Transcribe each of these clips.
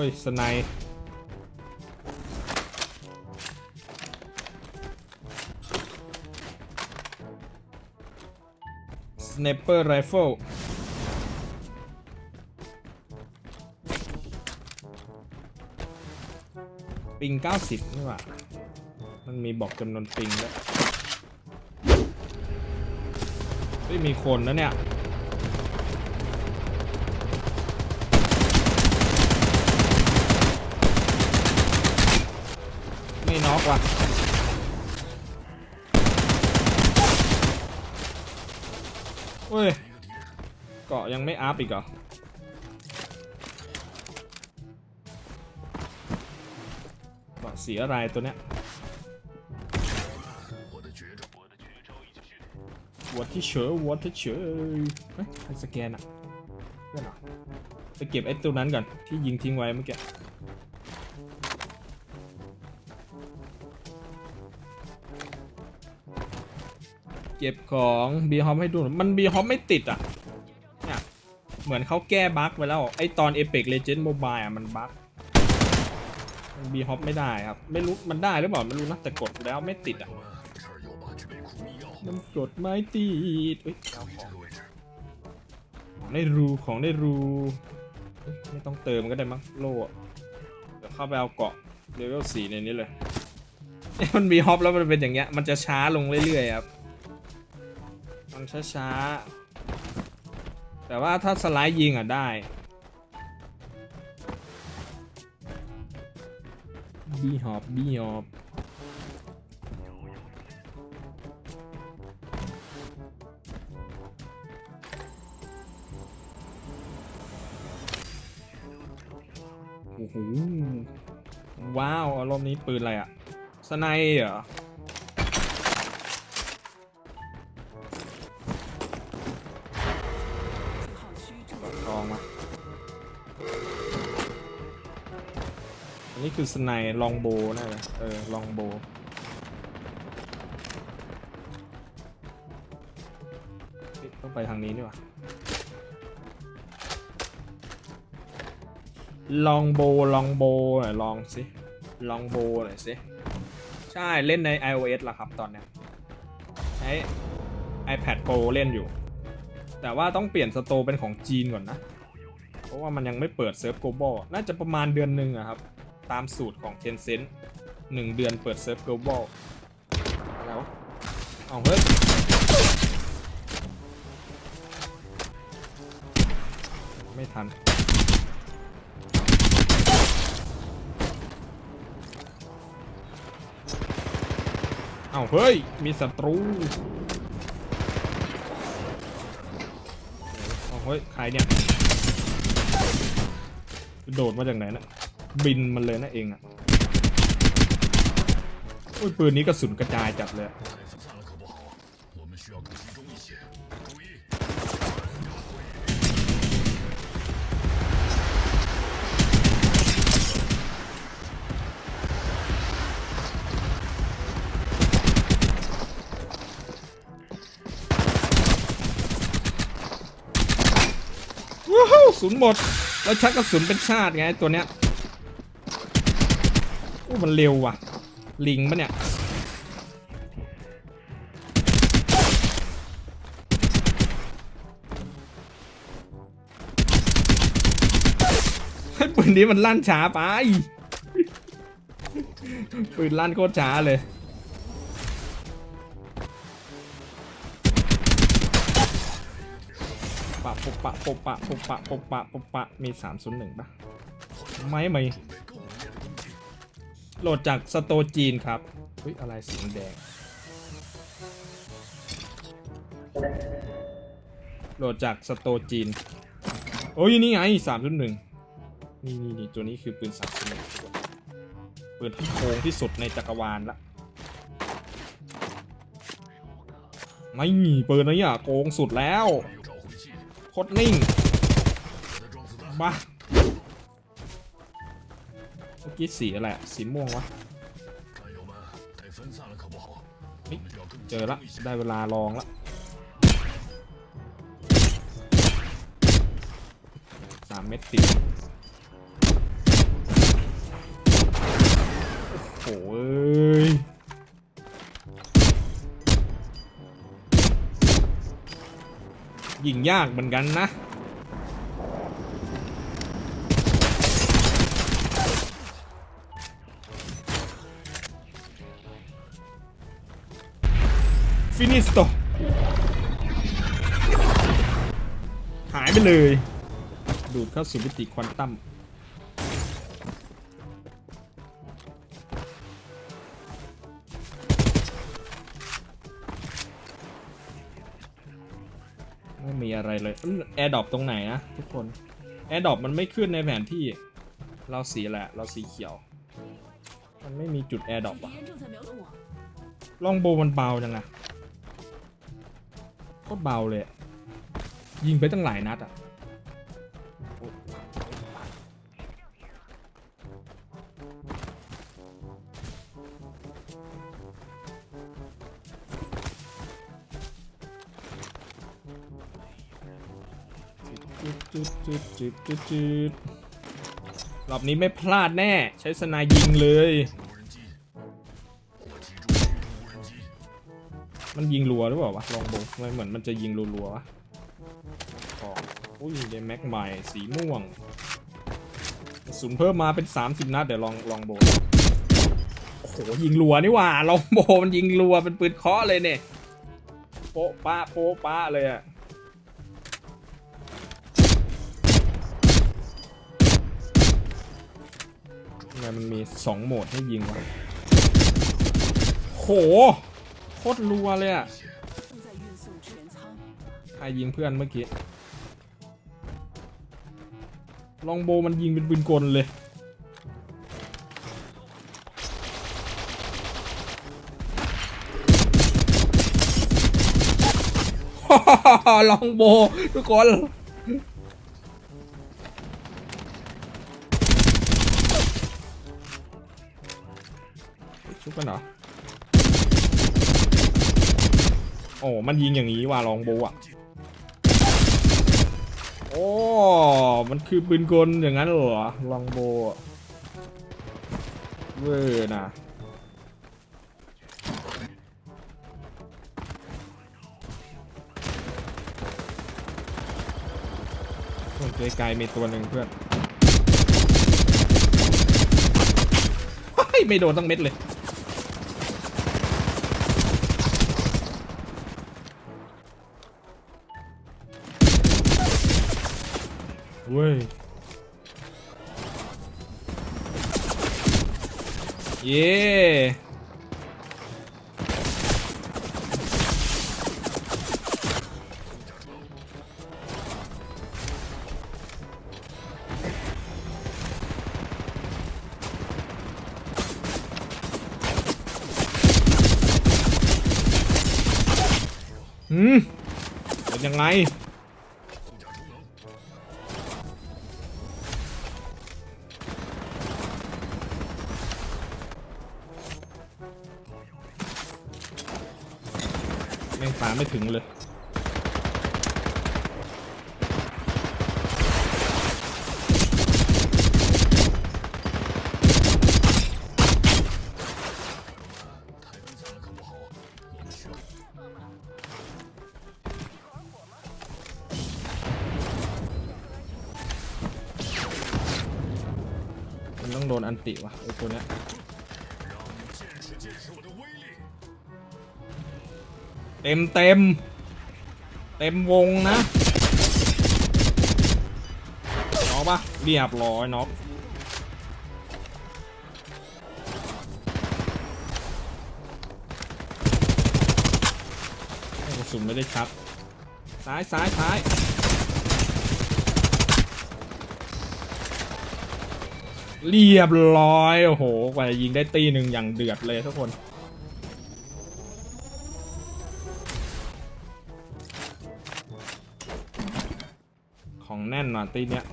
อ้ย สไนสเนปเปอร์ไรเฟิลปิง 90 นี่หว่า มันมีบอกจำนวนปิงแล้วยเฮ้ยมีคนนะเนี่ย ม่น็อกว่ะเฮ้ย เกาะยังไม่อัพอีกเหรอ เกาะสียอะไรตัวเนี้ยวัที่เฉยวัที่เฉยเฮ้ยสแกนอะเพื่อนเหรอไปเก็บไอ้ตัวนั้นก่อนที่ยิงทิ้งไว้เมื่อกี้ เก็บของบีฮอมให้ดูหน่อยมันบีฮอมไม่ติดอะเนี่ยเหมือนเขาแก้บั๊กไปแล้วไอตอน Apex Legends Mobile อะมันบั๊กมันบีฮอปไม่ได้ครับ ไม่รู้มันได้หรือเปล่าไม่รู้นะแต่กดแล้วไม่ติดอะมันกดไม่ติดเอ้ยเอาของได้รูของได้รูไม่ต้องเติมก็ได้มั้งโล่เดี๋ยวเข้าไปเอาเกาะเลเวลสี่ในนี้เลยมันมีฮอปแล้วมันเป็นอย่างเงี้ยมันจะช้าลงเรื่อยๆครับ มันช้าๆ แต่ว่าถ้าสไลด์ยิงอะได้บีฮอปบีฮอปโอ้โหว้าว อารมณ์นี้ปืนอะไรอะสไนด์เหรอ อันนี้คือสไนลองโบน่าเออลองโบต้องไปทางนี้นี่หว่าลองโบลองโบหน่อยลองสิลองโบหน่อยสิใช่เล่นใน iOS ละครับตอนเนี้ยใช้ iPad Pro เล่นอยู่ แต่ว่าต้องเปลี่ยนสโตเป็นของจีนก่อนนะ เพราะว่ามันยังไม่เปิดเซิร์ฟ global น่าจะประมาณเดือนหนึ่งอะครับ ตามสูตรของ Tencent หนึ่งเดือนเปิดเซิร์ฟ global แล้วเอาเฮ้ยไม่ทัน เอาเฮ้ย มีศัตรูเอาเฮ้ย ใครเนี่ย โดดมาจากไหนนะ บินมันเลยน่ะเองอะปืนนี้กระสุนกระจายจัดเลย ว้าวศูนย์หมด แล้วชักกระสุนเป็นชาติไงตัวเนี้ย อู้มันเร็วว่ะ ลิงปะเนี่ยไอ้ปืนนี้มันลั่นช้าไป ปืนลั่นโคตรช้าเลย ปะปุบปะปุบปะปุบปะปะปุบปะมีสามศูนย์หนึ่งปะไม่ไม่ โหลดจากสโตจีนครับอุ้ยอะไรสีแดง โหลดจากสโตจีน โอ้ยนี่ไงสามจุดหนึ่งนี่นี่นี่ตัวนี้คือปืนสามจุดหนึ่งปืนที่โกงที่สุดในจักรวาลละ ไม่ปืนนี้อะโกงสุดแล้ว โคตรนิ่ง มา เมื่อกี้สีอะไรสีม่วงวะเจอละ ได้เวลาลองละสามเม็ดติดโอ้ยยิงยากเหมือนกันนะ สโตหายไปเลย ดูดเข้าสู่มิติควอนตัมไม่มีอะไรเลยแอร์ดอปตรงไหนนะทุกคนแอร์ดอปมันไม่ขึ้นในแผนที่ เราสีแหละ เราสีเขียว มันไม่มีจุดแอร์ดรอปอะล่องโบมันเบาจังอะ โคตรเบาเลยอะยิงไปตั้งหลายนัดอะ จุดจุดจุดจุดจุดจุดรอบนี้ไม่พลาดแน่ ใช้สนายยิงเลย มันยิงรัวหรือเปล่าวะลองดูทำไมเหมือนมันจะยิงรัวๆวะของอุ้ยเดนแม็กใหม่สีม่วงกระสุนเพิ่มมาเป็น 30 นัดเดี๋ยวลองลองโบโอ้โหยิงรัวนี่ว่าลองโบมันยิงรัวเป็นปืนเคาะเลยเนี่ยโป๊ะป้าโป๊ะป้าเลยอะทำไมมันมี 2 โหมดให้ยิงวะโห โคตรรัวเลยอะใครยิงเพื่อนเมื่อกี้ ลองโบมันยิงเป็นปืนกลเลย ลองโบทุกคน ชุบกันเหรอ โอ้มันยิงอย่างนี้ว่ะลองโบอะโอ้มันคือปืนกลอย่างนั้นเหรอลองโบเวอร์นะสนไกลมีตัวหนึ่งเพื่อนไม่โดนตั้งเม็ดเลย เว้ยเย้หืมเป็นยังไง ติวะไอ้ตัเนี้ยเต็มเต็มเต็มวงนะน็อกปะเรียบร้อยน็อกกระสุนไม่ได้ชัดซ้ายซ้ายซ้าย เรียบร้อย โอ้โห กว่าจะยิงได้ตีหนึ่งอย่างเดือดเลยทุกคน ของแน่นหน่อตีเนี้ย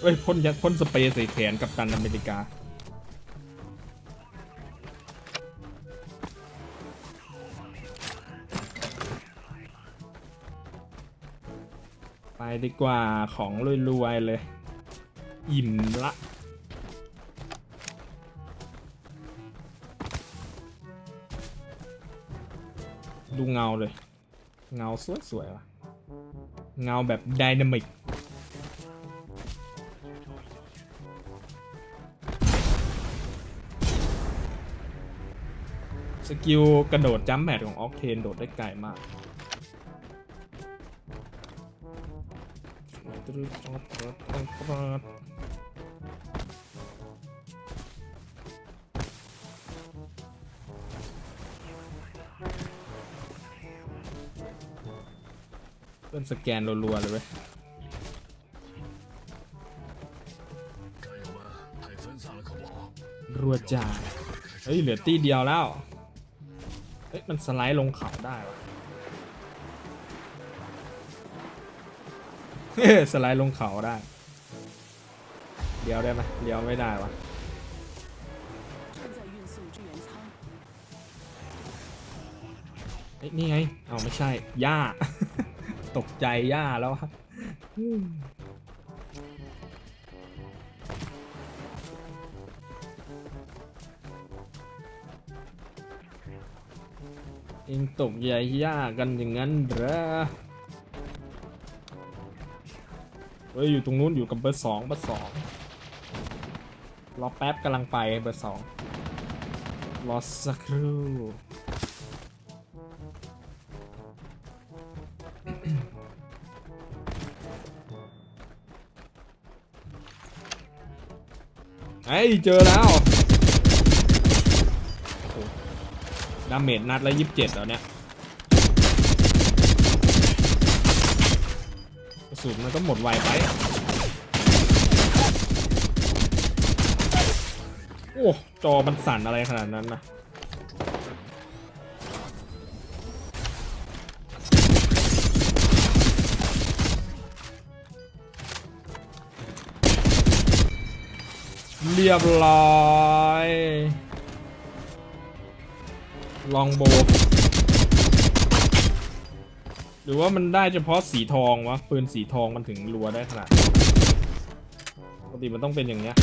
เฮ้ยพ่นยาพ่นสเปรย์ใส่แขนกับตันอเมริกา ไปดีกว่าของรวยๆเลย อิ่มละดูเงาเลย เงาสวยๆว่ะ เงาแบบไดนามิก สกิลกระโดดจัมแมทของออกเทนโดดได้ไกลมาก เพื่อนสแกนรัวๆเลยเว้ยรัวจ่าเฮ้ย เหลือตีเดียวแล้ว เฮ้ย มันสไลด์ลงเขาได้ สไลด์ลงเขาได้เดียวได้ไหมเดียวไม่ได้วะไอ้นี่ไง เอาไม่ใช่ย่าตกใจย่าแล้วเองตกใจหญ้ากันอย่างนั้นเหรอ ฮ้ยอยู่ตรงนู้นอยู่กับเบอร์สองเบอร์สองรอแป๊บกำลังไปเบอร์สองรอสักครู่เฮ้ยเจอแล้วดาเมจนัดละยี่สิบเจ็ดแล้วเนี่ย กระสุนมันก็หมดไวไป โอ้ จอมันสั่นอะไรขนาดนั้นนะเรียบร้อย ลองโบ หรือว่ามันได้เฉพาะสีทองวะปืนสีทองมันถึงรัวได้ขนาดปกติมันต้องเป็นอย่างเนี้ย